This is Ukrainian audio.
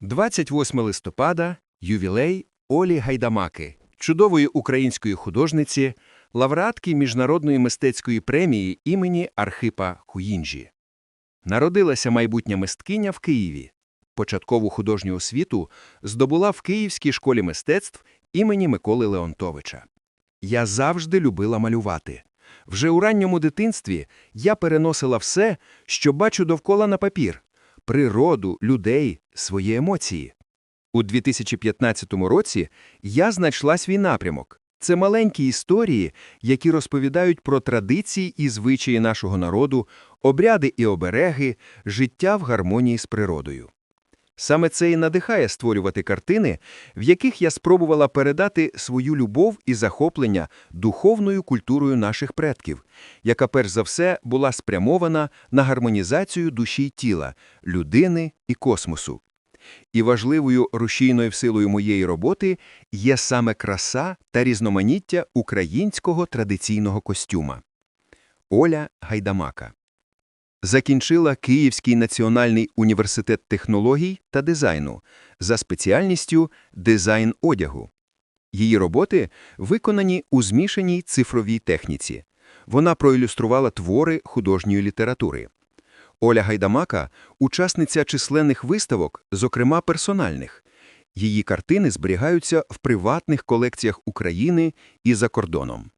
28 листопада – ювілей Олі Гайдамаки, чудової української художниці, лауреатки Міжнародної мистецької премії імені Архипа Хуїнджі. Народилася майбутня мисткиня в Києві. Початкову художню освіту здобула в Київській школі мистецтв імені Миколи Леонтовича. Я завжди любила малювати. Вже у ранньому дитинстві я переносила все, що бачу довкола на папір – природу, людей, свої емоції. У 2015 році я знайшла свій напрямок. Це маленькі історії, які розповідають про традиції і звичаї нашого народу, обряди і обереги, життя в гармонії з природою. Саме це і надихає створювати картини, в яких я спробувала передати свою любов і захоплення духовною культурою наших предків, яка перш за все була спрямована на гармонізацію душі й тіла, людини і космосу. І важливою рушійною силою моєї роботи є саме краса та різноманіття українського традиційного костюма. Оля Гайдамака Закінчила Київський національний університет технологій та дизайну за спеціальністю дизайн одягу. Її роботи виконані у змішаній цифровій техніці. Вона проілюструвала твори художньої літератури. Оля Гайдамака – учасниця численних виставок, зокрема персональних. Її картини зберігаються в приватних колекціях України і за кордоном.